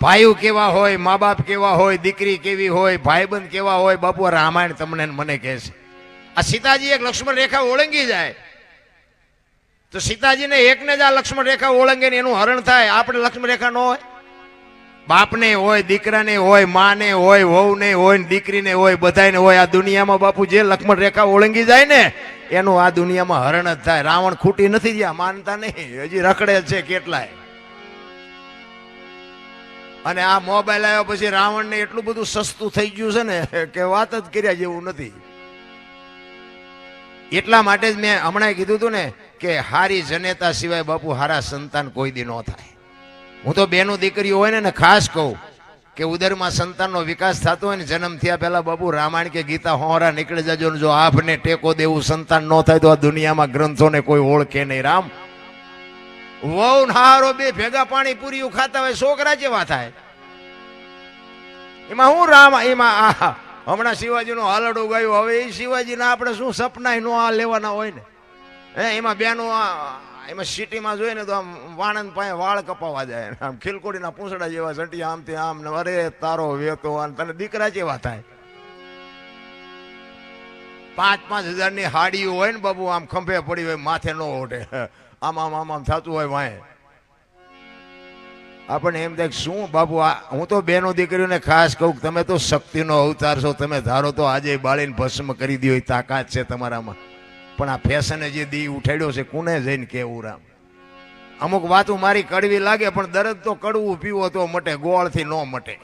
ભાઈઓ કેવા હોય મા બાપ કેવા હોય, દીકરી કેવી હોય, ભાઈબંધ કેવા હોય, બાપુ રામાયણ તમને મને કહે છે આ સીતાજી એક લક્ષ્મણ રેખા ઓળંગી જાય. તો સીતાજીને એકને જ આ લક્ષ્મણ રેખા ઓળંગે ને એનું હરણ થાય. આપણે લક્ષ્મણ રેખા ન હોય. બાપને હોય, દીકરાને હોય, માને હોય, વહુને હોય દીકરીને હોય બધાને હોય. આ દુનિયામાં બાપુ જે લક્ષ્મણ રેખા ઓળંગી જાય ને, એનું આ દુનિયામાં હરણ જ થાય. રાવણ ખૂટી નથી જ્યાં માનતા નહીં. હજી રખડે છે કેટલાય. અને આ મોબાઈલ આવ્યા પછી રાવણને એટલું બધું સસ્તું થઈ ગયું છે ને કે વાત જ કર્યા જેવું નથી. એટલા માટે જ મેં હમણાં કીધું હતું ને કે હારી જનેતા સિવાય બાપુ હારા સંતાન કોઈ દી ન થાય. હું તો બેનું દીકરીઓ હોય ને ખાસ કહું કે ઉદરમાં સંતાનનો વિકાસ થતો હોય ને જન્મ થયા પહેલા બાપુ રામાયણ કે ગીતા હોરા નીકળી જજો જો આપને ટેકો દેવું સંતાન ન થાય તો આ દુનિયામાં ગ્રંથોને કોઈ ઓળખે નહીં. રામ વહુ નહારો બે ભેગા પાણી પૂરી ખાતા હોય, છોકરા જેવા થાય. એમાં હું રામ, એમાં આ હમણાં શિવાજીનો હાલડું ગાયું, હવે એ શિવાજીના આપણે શું સપના નો આ લેવાના હોય ને? હે, એમાં બેનો એમાં સિટીમાં જોઈએ ને તો આમ વાણંદ પાસે વાળ કપાવા જાય આમ ખીલકોડીના પૂંછડા જેવા સટી આમથી આમ ને, અરે તારો વેતો અને તને દીકરા જેવા થાય. પાંચ પાંચ હજારની હાડીઓ હોય ને બાબુ, આમ ખંભે પડી હોય, માથે ન ઓઢે. આમ આમ આમ આમ થતું હોય વાંહે. આપણને એમ થાય શું બાબુ આ, હું તો બેનો દીકરીઓને ખાસ કહું તમે તો શક્તિનો અવતાર છો, તમે ધારો તો આજે બાળીને ભસ્મ કરી દીધો એ તાકાત છે તમારામાં. પણ આ ફેશને જે દી ઉઠાડ્યો છે, કોને જઈને કેવું રામ? અમુક વાતો મારી કડવી લાગે, પણ દરદ તો કડવું પીવો તો મટે, ગોળથી ન મટે.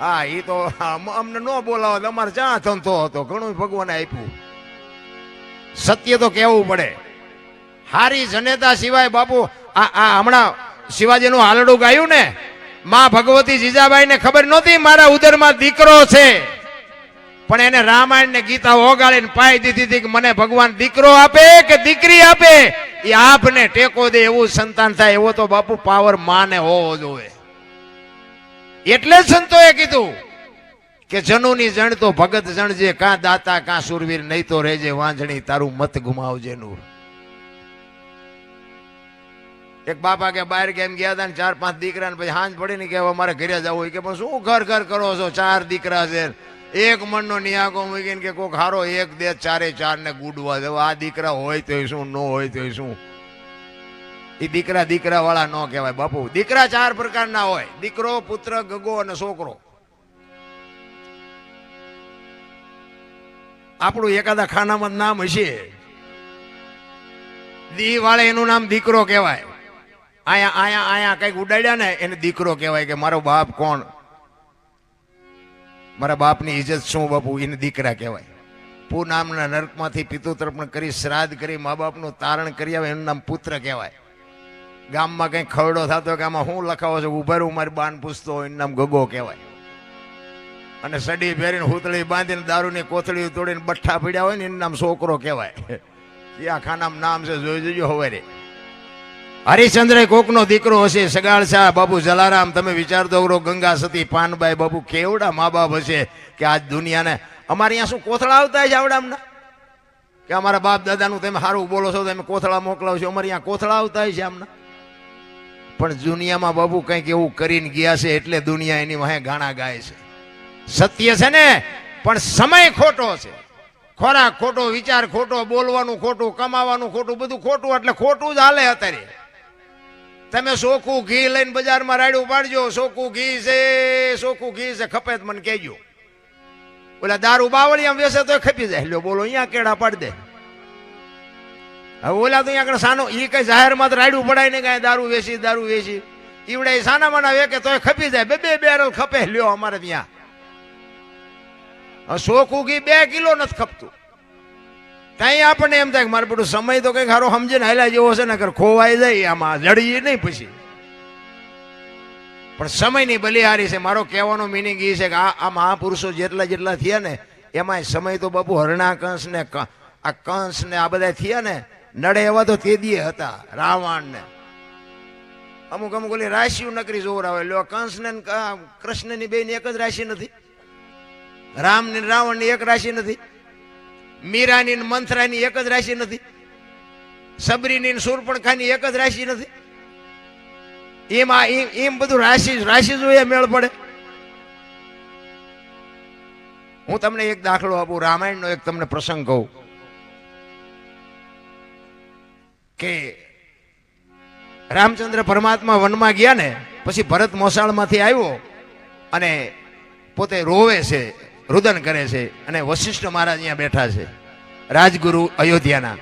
હા એ તો અમ- અમને ન બોલાવો તમારે ચા ધંધો હતો ઘણું ભગવાને આપ્યું. સત્ય તો કહેવું પડે. હારી જનેતા સિવાય બાપુ, આ આ હમણાં શિવાજીનું હાલડું ગાયું ને, માં ભગવતી જીજાબાઈ ને ખબર નહોતી મારા ઉદરમાં દીકરો છે. પણ એને રામાયણ ને ગીતા ઓગાળીને પાઈ દીધી હતી કે મને ભગવાન દીકરો આપે કે દીકરી આપે? એ આપને ટેકો દે એવું સંતાન થાય, એવો તો બાપુ પાવર માને હોવો જોઈએ. એટલે જ સંતોએ કીધું કે જનુની જણ તો ભગત જણજે કાં દાતા, કાં સુરવીર નહીં તો રહેજે વાંજણી તારું મત ગુમાવજે નૂર. એક બાપા કે બહાર કેમ ગયા હતા ને ચાર પાંચ દીકરા ને પછી હાંજ પડી ને કે મારે ઘરે જવું કે પણ શું ઘર ઘર કરો છો? ચાર દીકરા છે. એક મણનો નિયાકો મૂકીને કે કોક હારો એક દે ચારે ચાર ને ગુડવા દેવો આ દીકરા હોય તો શું, ન હોય તો શું? એ દીકરા દીકરા વાળા ન કહેવાય બાપુ. દીકરા ચાર પ્રકારના હોય. દીકરો, પુત્ર, ગગો અને છોકરો. આપણું એકાદા ખાનામાં નામ હશે. દી વાળે એનું નામ દીકરો કહેવાય. આયા આયા આયા, કંઈક ઉડાડ્યા ને, એને દીકરો કહેવાય કે મારો બાપ કોણ? મારા બાપની ઇજ્જત શું બાપુ? એને દીકરા કહેવાય. પુ નામના નરકમાંથી પિતુ તર્પણ કરી, શ્રાદ્ધ કરી, મા બાપનું તારણ કરી આવે, એનું નામ પુત્ર કહેવાય. ગામમાં કંઈ ખરડો થતો કે આમાં હું લખાવો છો? ઊભા મારી બાન પૂછતો હોય, એનું નામ ગગો કહેવાય. અને સડી પહેરીને હુતળી બાંધીને દારૂની કોથળી તોડીને બઠ્ઠા પીડ્યા હોય ને, એનું નામ છોકરો કહેવાય. એ આ ખાનામાં નામ છે, જોઈ જોજો હવે રે હરિશ્ચંદ્ર કોકનો દીકરો હશે, સગાળ શાહ બાબુ જલારામ, તમે વિચારતો કરો ગંગા સતી, પાનબાઈ બાબુ કેવડા મા બાપ હશે કે આજ દુનિયાને અમારે અહીંયા શું કોથળા આવતા છે આવડામના? કે અમારા બાપ દાદાનું તમે સારું બોલો છો તમે કોથળા મોકલાવશો, અમારે અહીંયા કોથળા આવતા છે આમના? પણ દુનિયામાં બાબુ કંઈક એવું કરીને ગયા છે, એટલે દુનિયા એની વાહે ગાણા ગાય છે. સત્ય છે ને, પણ સમય ખોટો છે. ખોરાક ખોટો, વિચાર ખોટો, બોલવાનું ખોટું, કમાવાનું ખોટું, બધું ખોટું, એટલે ખોટું જ હાલે અત્યારે. તમે સોખું ઘી લઈને બજારમાં રાડ્યું પાડજો સોખું ઘી છે સોખું ઘી છે, ખપે મને કહેજો. ઓલા દારૂ બાવળી આમ વેસે તો ખપી જાય. લ્યો બોલો, અહીંયા કેળા પાડી દે. હવે ઓલા તો અહીંયા સાનો એ કઈ જાહેરમાં તો રાડ્યું પડાય ને કાંઈ દારૂ વેચી દારૂ વેચી. ઈવડે સાના માના વેકે તોય ખપી જાય. બે બે બેરલ ખપે. લ્યો અમારે ત્યાં. સોખું ઘી બે કિલો નથી ખપતું. ત્યાં આપણને એમ થાય કે મારે બધું સમય તો કંઈક સારો સમજે ને હાલ્યા જેવો છે ને કે ખોવાઈ જાય આમાં જડીએ નહીં પછી. પણ સમયની બલિહારી છે. મારો કહેવાનો મિનિંગ એ છે કે આ આ મહાપુરુષો જેટલા જેટલા થયા ને એમાં સમય તો બાપુ હરણા કંસ ને આ કંસ ને આ બધા થયા ને, નડે એવા તો તે દીએ હતા રાવણ ને અમુક અમુક ઓલી રાશિઓ નકરી જોર આવે. લ્યો કંસ ને કૃષ્ણની એક જ રાશિ નથી. રામ ને રાવણ એક રાશિ નથી. મીરાની મંથરાની એક જ રાશિ નથી. સબરીની સુરપણખાની એક જ રાશિ નથી. એમ એમ બધું રાશિ રાશિ જોઈએ મેળ પડે. હું તમને એક દાખલો આપું, રામાયણનો એક તમને પ્રસંગ કહું. કે રામચંદ્ર પરમાત્મા વનમાં ગયા ને, પછી ભરત મોસાળમાંથી આવ્યો અને પોતે રોવે છે. રુદન કરે છે અને વશિષ્ઠ મહારાજ અહીંયા બેઠા છે. રાજગુરુ અયોધ્યાના.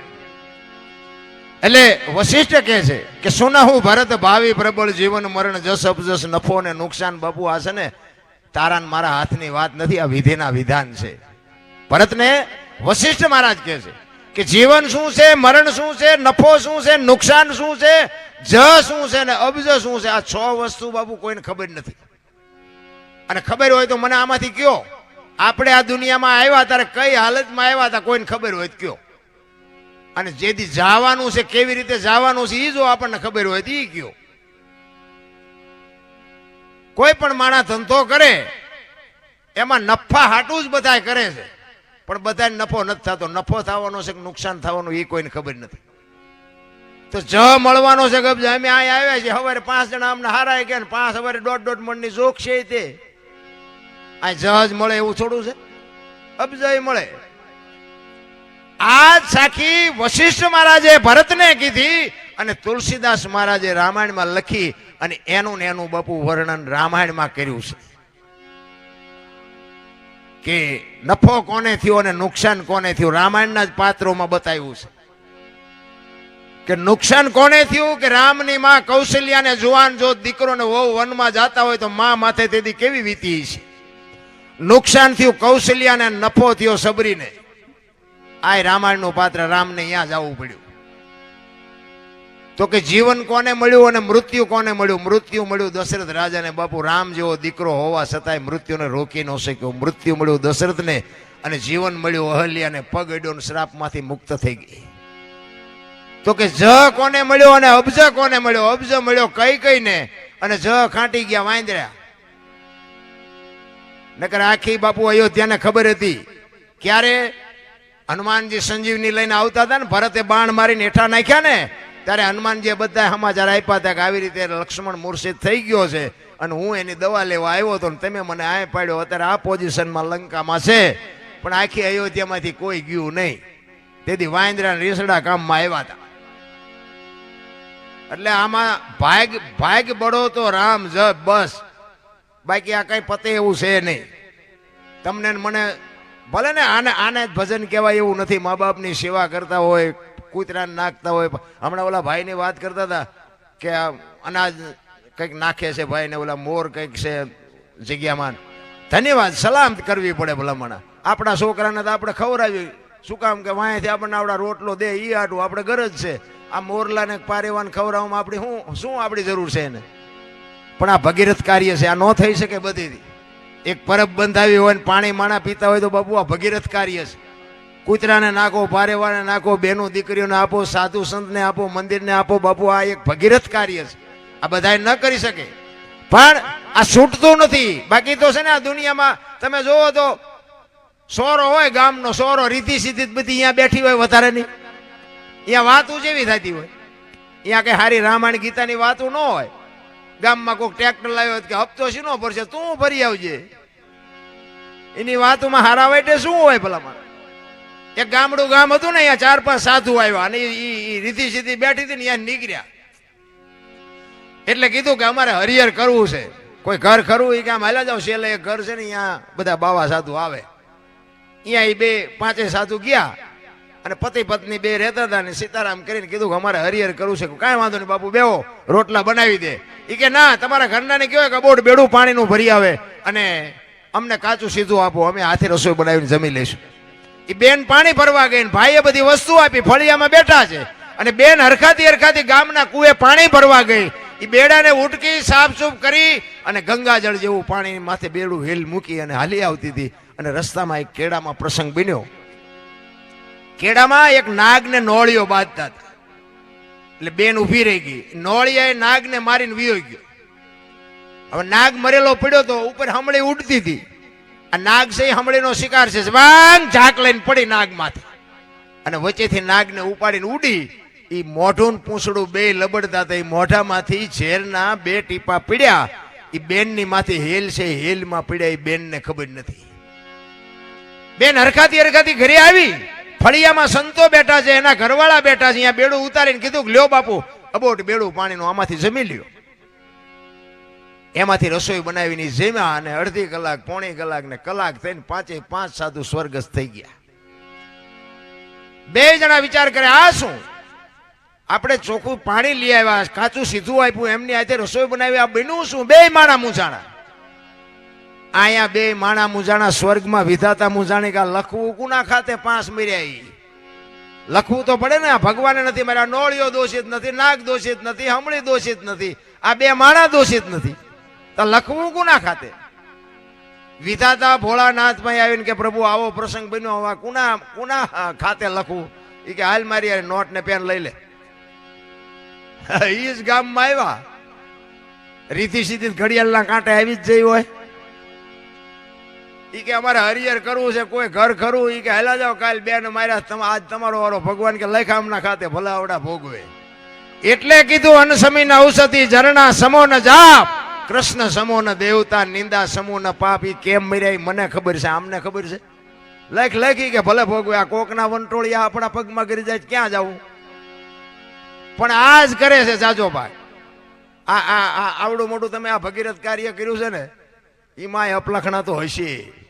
એટલે વશિષ્ઠ કહે છે કે સુનહુ ભરત ભાવિ પ્રબળ જીવન મરણ જસ અપજસ નફો ને નુકસાન બાપુ છે ને, તારા મારા હાથની વાત નથી, આ વિધિના વિધાન છે. ભરતને વશિષ્ઠ મહારાજ કહે છે કે, જીવન શું છે, મરણ શું છે, નફો શું છે, નુકસાન શું છે જ શું છે ને અબજ શું છે, આ છ વસ્તુ બાપુ કોઈને ખબર નથી. અને ખબર હોય તો મને આમાંથી કયો. આપણે આ દુનિયામાં આવ્યા ત્યારે કઈ હાલતમાં આવ્યા હતા કોઈને ખબર હોય કયો. અને જેથી જવાનું છે, કેવી રીતે જવાનું છે એ જો આપણને ખબર હોય તો એ કયો. કોઈ પણ માણસ ધંધો કરે, એમાં નફા હાટું જ બધા કરે છે. પણ બધાને નફો નથી થતો. નફો થવાનો છે કે નુકસાન થવાનું એ કોઈને ખબર નથી. તો જ મળવાનો છે કે અમે અહીં આવ્યા છીએ. સવારે પાંચ જણા અમને હારાય ગયા પાંચ સવારે દોઢ દોઢ મણની જોખ છે તે. આ જહાજ મળે એવું થોડું છે? અબજય મળે. આ સાખી વશિષ્ઠ મહારાજે ભરતને કીધી અને તુલસીદાસ મહારાજે રામાયણમાં લખી અને એનું ને એનું બાપુ વર્ણન રામાયણમાં કર્યું છે. કે નફો કોને થયો અને નુકસાન કોને થયું? રામાયણના જ પાત્રોમાં બતાવ્યું છે. કે નુકસાન કોને થયું? કે રામની માં કૌશલ્યાને જુવાન જો દીકરો ને વહુ વનમાં જાતા હોય તો માં માથે તેથી કેવી વીતી છે નુકસાન થયું કૌશલ્યાને નફો થયો સબરીને. આ રામાયણનું પાત્ર રામને અહીંયા જવું પડ્યું. તો કે જીવન કોને મળ્યું અને મૃત્યુ કોને મળ્યું? મૃત્યુ મળ્યું દશરથ રાજાને. બાપુ, રામ જેવો દીકરો હોવા છતાંય મૃત્યુને રોકી ન શક્યો. મૃત્યુ મળ્યું દશરથને અને જીવન મળ્યું અહલ્યાને પગ અડ્યો શ્રાપમાંથી મુક્ત થઈ ગઈ. તો કે જ કોને મળ્યો અને અબજ કોને મળ્યો? અબજ મળ્યો કઈ કઈ ને અને જ ખાંટી ગયા વાંદર્યા નકર આખી બાપુ અયોધ્યાને ખબર હતી. ક્યારે? હનુમાનજી સંજીવની લઈને આવતા હતા ને, ભરતે બાણ મારીને હેઠા નાખ્યા ને, ત્યારે હનુમાનજીએ બધા સમાચાર આપ્યા હતા કે આવી રીતે લક્ષ્મણ મૂર્છિત થઈ ગયો છે અને હું એની દવા લેવા આવ્યો હતો ને, તમે મને આ પાડ્યો, અત્યારે આ પોઝિશનમાં લંકામાં છે. પણ આખી અયોધ્યામાંથી કોઈ ગયું નહીં. તેથી વાંદરા રીસડા કામમાં આવ્યા હતા. એટલે આમાં ભાગ ભાગ બળો તો રામ જ બસ. બાકી આ કઈ પતે એવું છે નહીં. તમને મને ભલે ને આને આને જ ભજન કહેવાય એવું નથી. મા બાપની સેવા કરતા હોય, કૂતરાને નાખતા હોય. હમણાં ઓલા ભાઈની વાત કરતા હતા કે આ અનાજ કંઈક નાખે છે ભાઈને, ઓલા મોર કંઈક છે જગ્યામાં. ધન્યવાદ, સલામ કરવી પડે ભલામણા. આપણા છોકરાને તો આપણે ખવડાવી શું કામ કે વાંયથી આપણને આપણા રોટલો દે એ આટું આપણે ગરજ છે. આ મોરલાને પારેવાન ખવડાવવામાં આપણી શું શું આપણી જરૂર છે એને? પણ આ ભગીરથ કાર્ય છે, આ ન થઈ શકે બધી એક પરબ બંધાવી હોય પાણી માણા પીતા હોય તો બાપુ આ ભગીરથ કાર્ય છે. કૂતરાને નાખો ભારેવાને નાખો બહેનો દીકરીઓને આપો, સાધુ સંતને આપો, મંદિરને આપો, બાપુ આ એક ભગીરથ કાર્ય છે. આ બધાએ ન કરી શકે. પણ આ છૂટતું નથી. બાકી તો છે ને આ દુનિયામાં તમે જોવો તો સોરો હોય, ગામનો સોરો રીતિ સીધી બધી અહીંયા બેઠી હોય વધારે નહીં અહીંયા વાતું જેવી થતી હોય. અહીંયા કઈ હારી રામાયણ ગીતાની વાતું ન હોય. ગામમાં કોઈક ટ્રેક્ટર લાવ્યો કે હપ્તો શીનો ભરશે, તું ભરી આવજે. એની વાતોમાં હારા વાઈટે શું હોય ભલામાં એક ગામડું ગામ હતું ને, અહીંયા ચાર પાંચ સાધુ આવ્યા અને એ રીતિ સીધી બેઠી હતી ને અહીંયા નીકળ્યા. એટલે કીધું કે અમારે હરિહર કરવું છે. કોઈ ઘર ખરું એ કે આમ હાલ્યા જાવ છેલ્લે એક ઘર છે ને, અહીંયા બધા બાવા સાધુ આવે. અહીંયા એ બે પાંચે સાધુ ગયા. અને પતિ પત્ની બે રહેતા હતા ને સીતારામ કરીને કીધું કે અમારે હરિહર કરવું છે. કાંઈ વાંધો નહીં બાપુ, બેહો, રોટલા બનાવી દે. એ કે, ના, તમારા ઘરનાને કહેવાય કે બોટ બેડું પાણીનું ભરી આવે અને અમને કાચું સીધું આપો, અમે હાથે રસોઈ બનાવીને જમી લઈશું. એ બેન પાણી ભરવા ગઈ ભાઈએ બધી વસ્તુ આપી, ફળિયામાં બેઠા છે. અને બેન હરખાતી હરખાતી ગામના કુએ પાણી ભરવા ગઈ. એ બેડાને ઉટકી, સાફસૂફ કરી અને ગંગાજળ જેવું પાણી માથે બેડું હેલ મૂકી અને હાલી આવતી હતી. અને રસ્તામાં એક કેળામાં પ્રસંગ બન્યો. કેળામાં એક નાગને નોળિયો બાંધતા હતા. એટલે બેન ઊભી રહી ગઈ. નોળિયાએ નાગને મારીને વિયો ગયો. હવે નાગ મરેલો પડ્યો તો ઉપર હમળી ઉડતી હતી. આ નાગ છે હમળીનો શિકાર છે. વાંગ ઝાક લઈને પડી નાગ માથે અને વચ્ચેથી નાગને ઉપાડીને ઉડી. એ મોઢું પૂંછડું બે લબડતા હતા. એ મોઢામાંથી ઝેરના બે ટીપા પીડ્યા. એ બેનની માથે હેલ છે. હેલમાં પીડ્યા. એ બેનને ખબર નથી. બેન હરખાતી હરખાતી ઘરે આવી. ફળિયામાં સંતો બેઠા છે, એના ઘરવાળા બેઠા છે, અહીંયા બેડું ઉતારીને કીધું લ્યો બાપુ, અબોટ બેડું પાણીનું આમાંથી જમી લ્યો. એમાંથી રસોઈ બનાવીને જમ્યા અને અડધી કલાક, પોણી કલાક ને કલાક થઈને પાંચે પાંચ સાધુ સ્વર્ગસ્થ થઈ ગયા. બે જણા વિચાર કરે, આ શું? આપણે ચોખ્ખું પાણી લઈ આવ્યા, કાચું સીધું આપ્યું, એમની આજે રસોઈ બનાવી, આ બન્યું શું? બે માણા મૂંઝાણા. અહીંયા બે માણા મુજાણા સ્વર્ગમાં વિધાતા મુજાણી કા લખવું કુના ખાતે પાંચ મર્યા લખવું તો પડે ને ભગવાને નથી મારા નોળિયો દોષિત નથી, નાગ દોષિત નથી, હમણી દોષિત નથી, આ બે માણા દોષિત નથી. તો લખવું કુના ખાતે. વિધાતા ભોળાનાથમાં આવીને કે પ્રભુ, આવો પ્રસંગ બન્યો હવે કુના કુના ખાતે લખવું. એ કે હાલ મારી નોટ ને પેન લઈ લે. ઈ જ ગામમાં આવ્યા. રીતિ સીધી ઘડિયાળના કાંટે આવી જ જઈ હોય. ઈ કે અમારે હરિયર કરવું છે, કોઈ ઘર ખરું એ કે હેલા જાઓ, કાલ બેન માર્યા, તમે, આજ તમારો વારો ભગવાન કે લખામના ખાતે ભલાવડા ભોગવે. એટલે કીધું, અનસમીન ઔષધિ ઝરણા સમો ન જાપ, કૃષ્ણ સમો ન દેવતા, નિંદા સમો ન પાપ એ કેમ મર્યા મને ખબર છે, આમને ખબર છે? લખ, લખી કે ભલે ભોગવે, આ કોકના વંટોળિયા આપણા પગમાં કરી જાય, ક્યાં જવું? પણ આ જ કરે છે, જાજો ભાઈ. આ આ આવડું મોટું તમે આ ભગીરથ કાર્ય કર્યું છે ને એમાં અપલખણા તો હશે.